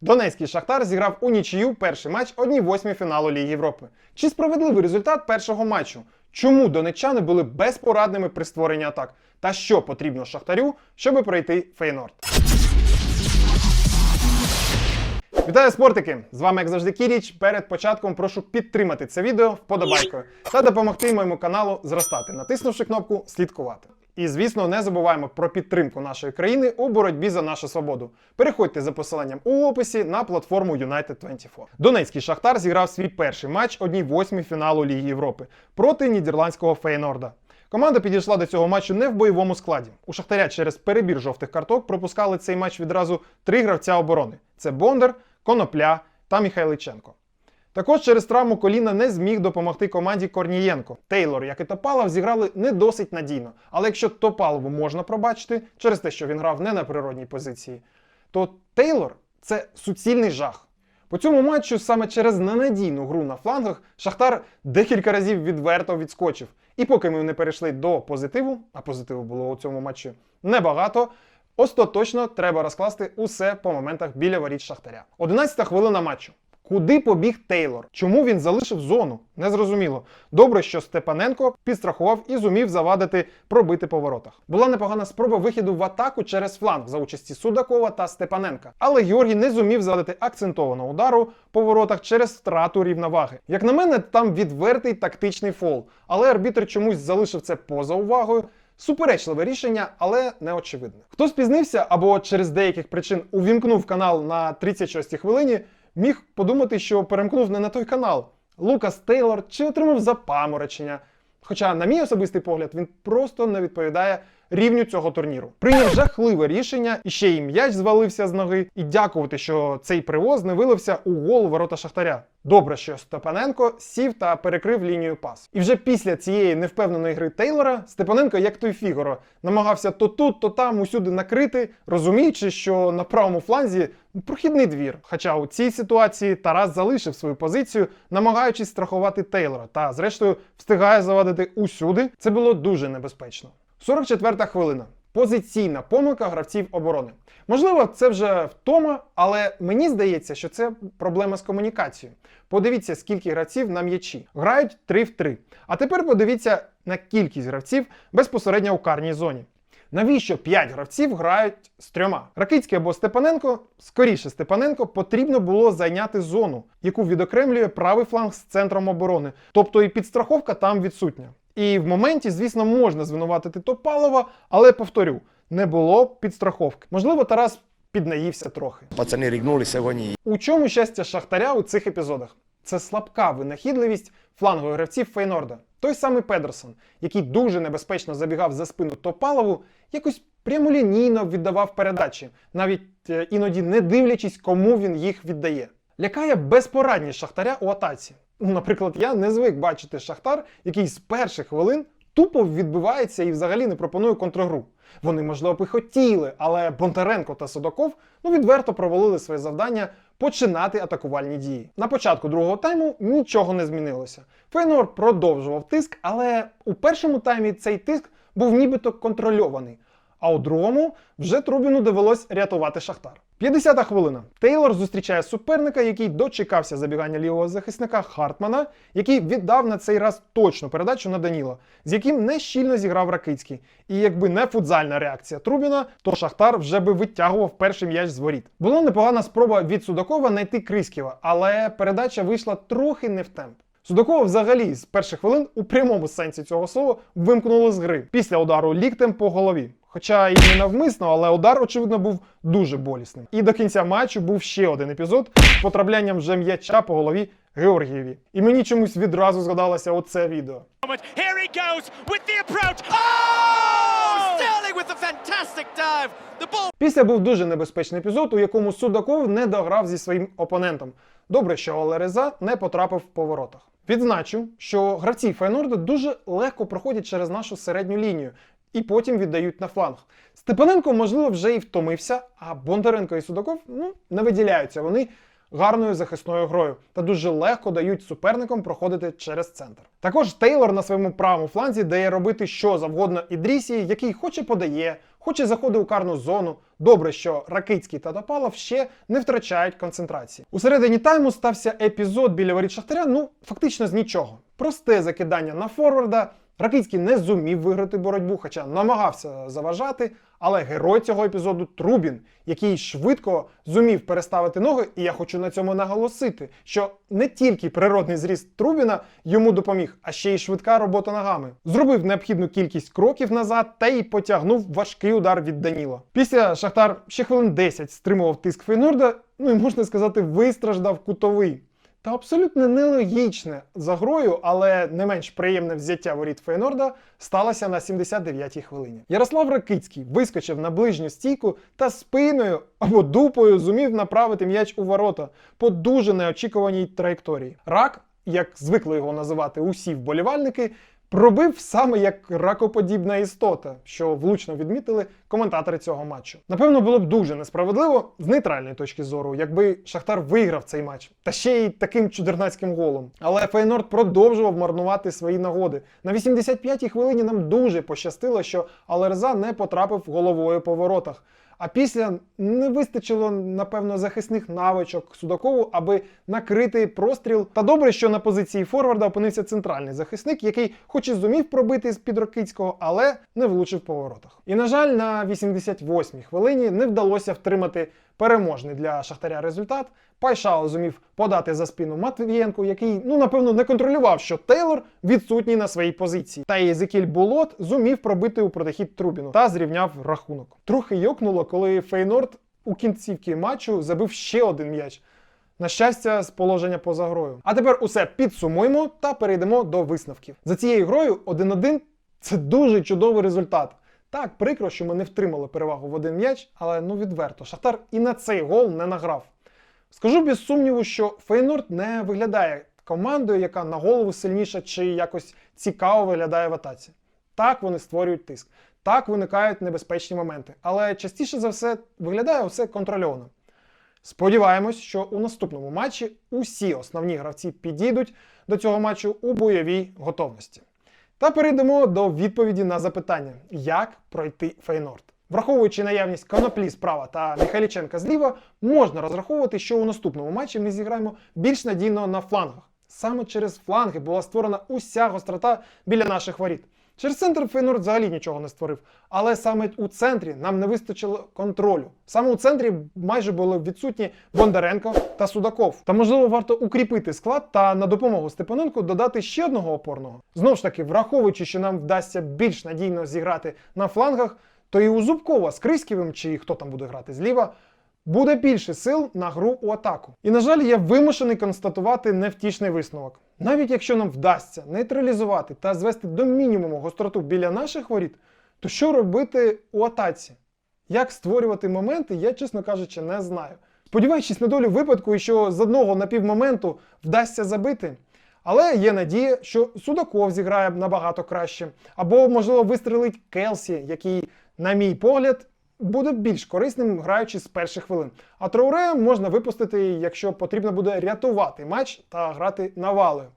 Донецький Шахтар зіграв у нічию перший матч 1-8 фіналу Ліги Європи. Чи справедливий результат першого матчу? Чому донеччани були безпорадними при створенні атак? Та що потрібно Шахтарю, щоб пройти Фейнорд? Вітаю спортики! З вами, як завжди, Кіріч. Перед початком прошу підтримати це відео вподобайкою та допомогти моєму каналу зростати, натиснувши кнопку слідкувати. І звісно, не забуваємо про підтримку нашої країни у боротьбі за нашу свободу. Переходьте за посиланням у описі на платформу United 24. Донецький Шахтар зіграв свій перший матч 1-8 фіналу Ліги Європи проти нідерландського Фейнорда. Команда підійшла до цього матчу не в бойовому складі. У Шахтаря через перебір жовтих карток пропускали цей матч відразу три гравця оборони: це Бондар, Конопля та Міхайличенко. Також через травму коліна не зміг допомогти команді Корнієнко. Тейлор, як і Топалов, зіграли не досить надійно. Але якщо Топалову можна пробачити через те, що він грав не на природній позиції, то Тейлор це суцільний жах. По цьому матчу саме через ненадійну гру на флангах Шахтар декілька разів відверто відскочив. І поки ми не перейшли до позитиву, а позитиву було у цьому матчі небагато, остаточно треба розкласти усе по моментах біля воріт Шахтаря. 11 хвилина матчу. Куди побіг Тейлор? Чому він залишив зону? Незрозуміло. Добре, що Степаненко підстрахував і зумів завадити пробити по воротах. Була непогана спроба вихіду в атаку через фланг за участі Судакова та Степаненка. Але Георгій не зумів завадити акцентованого удару по воротах через втрату рівноваги. Як на мене, там відвертий тактичний фол, але арбітр чомусь залишив це поза увагою. Суперечливе рішення, але не очевидне. Хто спізнився або через деяких причин увімкнув канал на 36-й хвилині, міг подумати, що перемкнув не на той канал. Лукас Тейлор чи отримав запаморочення. Хоча, на мій особистий погляд, він просто не відповідає рівню цього турніру. Прийняв жахливе рішення, і ще й м'яч звалився з ноги. І дякувати, що цей привоз не вилився у гол ворота Шахтаря. Добре, що Степаненко сів та перекрив лінію пас. І вже після цієї невпевненої гри Тейлора Степаненко, як той Фігоро, намагався то тут, то там усюди накрити, розуміючи, що на правому фланзі прохідний двір. Хоча у цій ситуації Тарас залишив свою позицію, намагаючись страхувати Тейлора, та зрештою встигає завадити усюди. Це було дуже небезпечно. 44-та хвилина. Позиційна помилка гравців оборони. Можливо, це вже втома, але мені здається, що це проблема з комунікацією. Подивіться, скільки гравців на м'ячі. Грають 3 в 3. А тепер подивіться на кількість гравців безпосередньо у карній зоні. Навіщо 5 гравців грають з трьома? Ракицький або Степаненко, скоріше Степаненко, потрібно було зайняти зону, яку відокремлює правий фланг з центром оборони. Тобто і підстраховка там відсутня. І в моменті, звісно, можна звинуватити Топалова, але повторю, не було підстраховки. Можливо, Тарас піднаївся трохи. Пацани рігнули сьогодні. У чому щастя Шахтаря у цих епізодах? Це слабка винахідливість флангових гравців Фейнорда. Той самий Педерсон, який дуже небезпечно забігав за спину Топалову, якось прямолінійно віддавав передачі, навіть е, іноді не дивлячись, кому він їх віддає. Лякає безпорадність Шахтаря у атаці. Ну, Наприклад, я не звик бачити Шахтар, який з перших хвилин тупо відбивається і взагалі не пропонує контргру. Вони, можливо, б і хотіли, але Бондаренко та Судаков ну, відверто провалили своє завдання починати атакувальні дії. На початку другого тайму нічого не змінилося. Фейнор продовжував тиск, але у першому таймі цей тиск був нібито контрольований. А у другому вже Трубіну довелось рятувати Шахтар. 50-та хвилина. Тейлор зустрічає суперника, який дочекався забігання лівого захисника Хартмана, який віддав на цей раз точну передачу на Даніла, з яким не щільно зіграв Ракицький. І якби не футзальна реакція Трубіна, то Шахтар вже би витягував перший м'яч з воріт. Була непогана спроба від Судакова знайти Криськіва, але передача вийшла трохи не в темп. Судакова взагалі з перших хвилин у прямому сенсі цього слова вимкнули з гри після удару ліктем по голові. Хоча і не навмисно, але удар, очевидно, був дуже болісним. І до кінця матчу був ще один епізод з потраплянням вже м'яча по голові Георгієві. І мені чомусь відразу згадалося оце відео. Here he goes with the approach. Oh! Sterling with a fantastic dive. The ball Після був дуже небезпечний епізод, у якому Судаков не дограв зі своїм опонентом. Добре, що Олереза не потрапив в поворотах. Відзначу, що гравці Фейнорда дуже легко проходять через нашу середню лінію і потім віддають на фланг. Степаненко, можливо, вже і втомився, а Бондаренко і Судаков ну, не виділяються. Вони гарною захисною грою та дуже легко дають суперникам проходити через центр. Також Тейлор на своєму правому фланзі дає робити що завгодно Ідрісі, який хоче подає, хоч і заходив у карну зону. Добре, що Ракицький та Топалов ще не втрачають концентрації. У середині тайму стався епізод біля воріт Шахтаря, ну фактично з нічого. Просте закидання на форварда. Ракицький не зумів виграти боротьбу, хоча намагався заважати. Але герой цього епізоду Трубін, який швидко зумів переставити ноги, і я хочу на цьому наголосити, що не тільки природний зріст Трубіна йому допоміг, а ще й швидка робота ногами. Зробив необхідну кількість кроків назад та й потягнув важкий удар від Даніла. Після Шахтар ще хвилин 10 стримував тиск Фейнорда, ну і можна сказати, вистраждав кутовий. Та абсолютно нелогічне за грою, але не менш приємне взяття воріт Фейнорда сталося на 79-й хвилині. Ярослав Ракицький вискочив на ближню стійку та спиною або дупою зумів направити м'яч у ворота по дуже неочікуваній траєкторії. Рак, як звикли його називати усі вболівальники, пробив саме як ракоподібна істота, що влучно відмітили коментатори цього матчу. Напевно, було б дуже несправедливо з нейтральної точки зору, якби Шахтар виграв цей матч, та ще й таким чудернацьким голом. Але Фейнорд продовжував марнувати свої нагоди. На 85-й хвилині нам дуже пощастило, що Алерза не потрапив головою по воротах. А після не вистачило, напевно, захисних навичок Судакову, аби накрити простріл. Та добре, що на позиції форварда опинився центральний захисник, який, хоч і зумів пробити з під Рокицького, але не влучив по воротах. І, на жаль, на 88-й хвилині не вдалося втримати переможний для Шахтаря результат. Пайшао зумів подати за спину Матвієнку, який, ну напевно, не контролював, що Тейлор відсутній на своїй позиції. Та і Езекіль Болот зумів пробити у протихід Трубіну та зрівняв рахунок. Трохи йокнуло, коли Фейнорд у кінцівці матчу забив ще один м'яч. На щастя, з положення поза грою. А тепер усе підсумуємо та перейдемо до висновків. За цією грою 1-1 це дуже чудовий результат. Так, прикро, що ми не втримали перевагу в один м'яч, але ну відверто, Шахтар і на цей гол не награв. Скажу без сумніву, що Фейнорд не виглядає командою, яка на голову сильніша чи якось цікаво виглядає в атаці. Так вони створюють тиск, так виникають небезпечні моменти, але частіше за все виглядає все контрольовано. Сподіваємось, що у наступному матчі усі основні гравці підійдуть до цього матчу у бойовій готовності. Та перейдемо до відповіді на запитання, як пройти Фейнорд. Враховуючи наявність коноплі справа та Михайліченка зліва, можна розраховувати, що у наступному матчі ми зіграємо більш надійно на флангах. Саме через фланги була створена уся гострота біля наших воріт. Через центр Фейнорд взагалі нічого не створив. Але саме у центрі нам не вистачило контролю. Саме у центрі майже були відсутні Бондаренко та Судаков. Та можливо варто укріпити склад та на допомогу Степаненку додати ще одного опорного. Знову ж таки, враховуючи, що нам вдасться більш надійно зіграти на флангах, то і у Зубкова з Криськівим, чи хто там буде грати зліва, буде більше сил на гру у атаку. І на жаль, я вимушений констатувати невтішний висновок. Навіть якщо нам вдасться нейтралізувати та звести до мінімуму гостроту біля наших воріт, то що робити у атаці? Як створювати моменти, я, чесно кажучи, не знаю. Сподіваючись на долю випадку, і що з одного напівмоменту вдасться забити. Але є надія, що Судаков зіграє набагато краще, або, можливо, вистрелить Келсі, який, на мій погляд, буде більш корисним, граючи з перших хвилин. А Троуре можна випустити, якщо потрібно буде рятувати матч та грати навалою.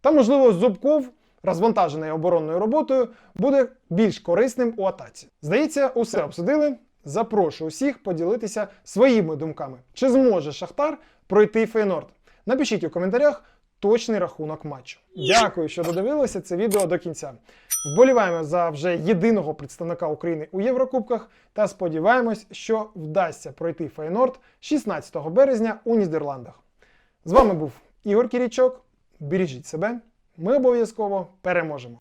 Та, можливо, Зубков, розвантажений оборонною роботою, буде більш корисним у атаці. Здається, усе обсудили. Запрошую усіх поділитися своїми думками. Чи зможе Шахтар пройти Фейнорд? Напишіть у коментарях точний рахунок матчу. Дякую, що додивилися це відео до кінця. Вболіваємо за вже єдиного представника України у Єврокубках та сподіваємось, що вдасться пройти Фейнорд 16 березня у Нідерландах. З вами був Ігор Кірічок. Бережіть себе, ми обов'язково переможемо.